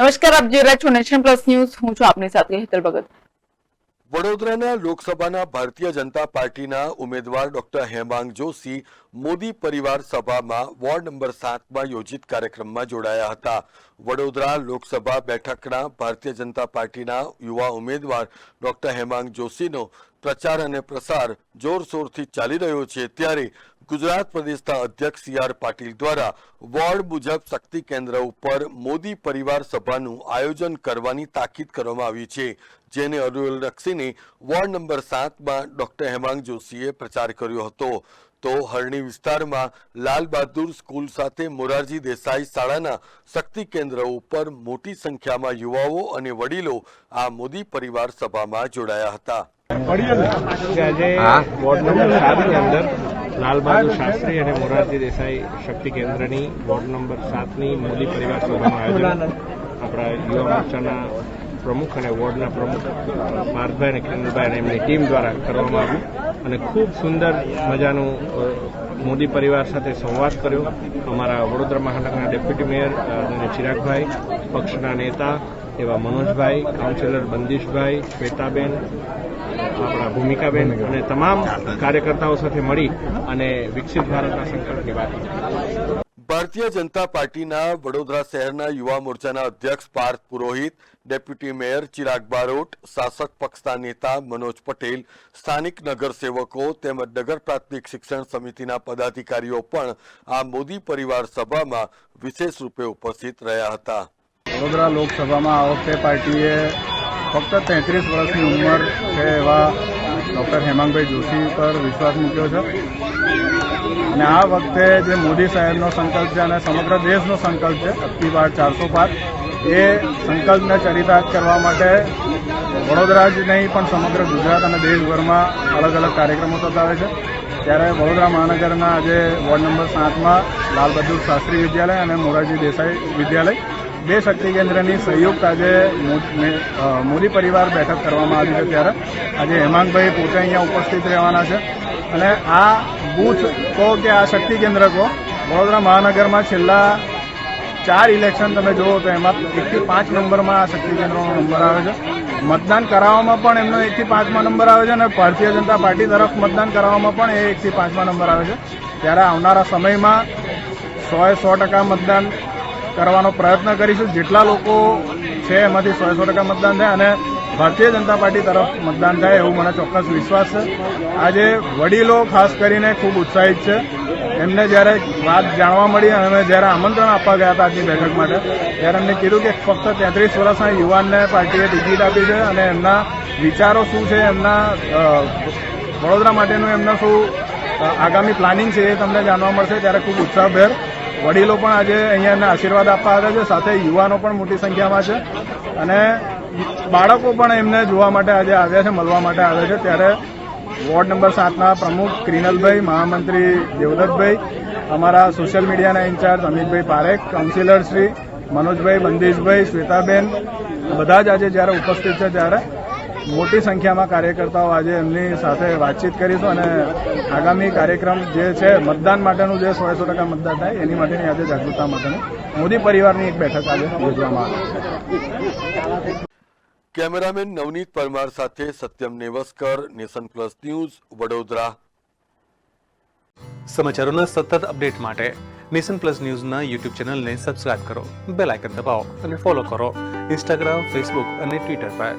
નમસ્કાર, આપ જોઈ રહ્યા છો નેશન પ્લસ ન્યૂઝ. હું છું આપની સાથે હેતલ ભગત. વડોદરાના લોકસભાના ભારતીય જનતા પાર્ટીના ઉમેદવાર ડોક્ટર હેમાંગ જોશી મોદી પરિવાર સભામાં વોર્ડ નંબર સાતમાં યોજિત કાર્યક્રમમાં જોડાયા હતા. વડોદરા લોકસભા બેઠકના ભારતીય જનતા પાર્ટીના યુવા ઉમેદવાર ડોક્ટર હેમાંગ જોશીનો પ્રચાર અને પ્રસાર જોરશોરથી ચાલી રહ્યો છે. ત્યારે ગુજરાત પ્રદેશના અધ્યક્ષ સી આર પાટીલ દ્વારા વોર્ડ મુજબ શક્તિ કેન્દ્ર ઉપર મોદી પરિવાર સભાનું આયોજન કરવાની તાકીદ કરવામાં આવી છે, જેને અનુલક્ષીને વોર્ડ નંબર સાતમાં ડોક્ટર હેમાંગ જોશીએ પ્રચાર કર્યો હતો. તો હરણી વિસ્તારમાં લાલ બહાદુર સ્કૂલ સાથે મોરારજી દેસાઈ શાળાના શક્તિ કેન્દ્ર ઉપર મોટી સંખ્યામાં યુવાઓ અને વડીલો આ મોદી પરિવાર સભામાં જોડાયા હતા. આજે વોર્ડ નંબર સાતની અંદર લાલ બહાદુર શાસ્ત્રી અને મોરારજી દેસાઈ શક્તિ કેન્દ્રની વોર્ડ નંબર સાતની મોદી પરિવાર સભાનું આયોજન આપણા યુવા મોરચાના પ્રમુખ અને વોર્ડના પ્રમુખ પાર્થભાઈ અને કિરણભાઈ અને એમની ટીમ દ્વારા કરવામાં આવ્યું. અને ખૂબ સુંદર મજાનું મોદી પરિવાર સાથે સંવાદ કર્યો અમારા વડોદરા મહાનગરના ડેપ્યુટી મેયર અને ચિરાગભાઈ પક્ષના નેતા એવા મનોજભાઈ કાઉન્સિલર બંદીશભાઈ શ્વેતાબેન આપણા ભૂમિકાબેન અને તમામ કાર્યકર્તાઓ સાથે મળી અને વિકસિત ભારતના સંકલ્પની વાત કરી. ભારતીય જનતા પાર્ટીના વડોદરા શહેરના યુવા મોરચાના અધ્યક્ષ પાર્થ પુરોહિત, ડેપ્યુટી મેયર ચિરાગ બારોટ, શાસક પક્ષના નેતા મનોજ પટેલ, સ્થાનિક નગરસેવકો તેમજ નગર પ્રાથમિક શિક્ષણ સમિતિના પદાધિકારીઓ પણ આ મોદી પરિવાર સભામાં વિશેષ રૂપે ઉપસ્થિત રહ્યા હતા. વડોદરા લોકસભામાં આ વખતે પાર્ટીએ ફક્ત તેત્રીસ વર્ષની ઉંમર છે એવા ડૉક્ટર હેમાંગભાઈ જોશી પર વિશ્વાસ મૂક્યો છે. અને આ વખતે જે મોદી સાહેબનો સંકલ્પ છે અને સમગ્ર દેશનો સંકલ્પ છે, અબકી બાર ચારસો પાર એ સંકલ્પને ચરિતાર્થ કરવા માટે વડોદરા જ નહીં, પણ સમગ્ર ગુજરાત અને દેશભરમાં અલગ અલગ કાર્યક્રમો થતા હોય છે. ત્યારે વડોદરા મહાનગરના આજે વોર્ડ નંબર સાતમાં લાલ બહાદુર શાસ્ત્રી વિદ્યાલય અને મોરારજી દેસાઈ વિદ્યાલય બે શક્તિ કેન્દ્રની સંયુક્ત આજે મોદી પરિવાર બેઠક કરવામાં આવી છે ત્યારે. આજે હેમાંગભાઈ પોતે અહીંયા ઉપસ્થિત રહેવાના છે. અને આ બૂથ કહો કે આ શક્તિ કેન્દ્ર કહો, વડોદરા મહાનગરમાં છેલ્લા ચાર ઇલેક્શન તમે જુઓ તો એમાં એકથી પાંચ નંબરમાં આ શક્તિ કેન્દ્રનો નંબર આવે છે. મતદાન કરાવવામાં પણ એમનો એકથી પાંચમા નંબર આવે છે અને ભારતીય જનતા પાર્ટી તરફ મતદાન કરાવવામાં પણ એ એકથી પાંચમા નંબર આવે છે. ત્યારે આવનારા સમયમાં સોએ સો ટકા મતદાન કરવાનો પ્રયત્ન કરીશું. જેટલા લોકો છે એમાંથી સો સો ટકા મતદાન થાય અને ભારતીય જનતા પાર્ટી તરફ મતદાન થાય એવું મને ચોક્કસ વિશ્વાસ છે. આજે વડીલો ખાસ કરીને ખૂબ ઉત્સાહિત છે. એમને જ્યારે વાત જાણવા મળી અને અમે જ્યારે આમંત્રણ આપવા ગયા હતા આજની બેઠક માટે, ત્યારે એમને કીધું કે ફક્ત તેત્રીસ વર્ષના યુવાનને પાર્ટીએ ટિકિટ આપી છે અને એમના વિચારો શું છે, એમના વડોદરા માટેનું એમના શું આગામી પ્લાનિંગ છે એ તમને જાણવા મળશે. ત્યારે ખૂબ ઉત્સાહભેર વડીલો પણ આજે અહીંયા એમને આશીર્વાદ આપવા આવ્યા છે. સાથે યુવાનો પણ મોટી સંખ્યામાં છે. અને બાળકો પણ એમને જોવા માટે આજે આવ્યા છે, મળવા માટે આવ્યા છે. ત્યારે વોર્ડ નંબર સાતના પ્રમુખ ક્રિનલભાઈ, મહામંત્રી દેવદત્તભાઈ, અમારા સોશિયલ મીડિયાના ઇન્ચાર્જ અમિતભાઈ પારેખ, કાઉન્સિલર શ્રી મનોજભાઈ બંદીશભાઈ શ્વેતાબેન, બધા જ આજે જ્યારે ઉપસ્થિત છે ત્યારે મોટી સંખ્યામાં કાર્યકર્તાઓ આજે એમની સાથે વાતચીત કરીશું અને આગામી કાર્યક્રમ જે છે મતદાન માટેનું જે સો સો ટકા મતદાન થાય એની માટેની આજે જાગૃતતા માટેની મોદી પરિવારની એક બેઠક આજે યોજવામાં આવે છે. કેમેરામેન નવનીત પરમાર સાથે Satyam Nevaskar nation plus news Vadodara. સમાચારોના સતત અપડેટ માટે નેશન પ્લસ ન્યૂઝના યુટ્યુબ ચેનલને સબસ્ક્રાઇબ કરો બેલ આઇકન દબાવો અને ફોલો કરો ઇન્સ્ટાગ્રામ ફેસબુક અને ટ્વિટર પર.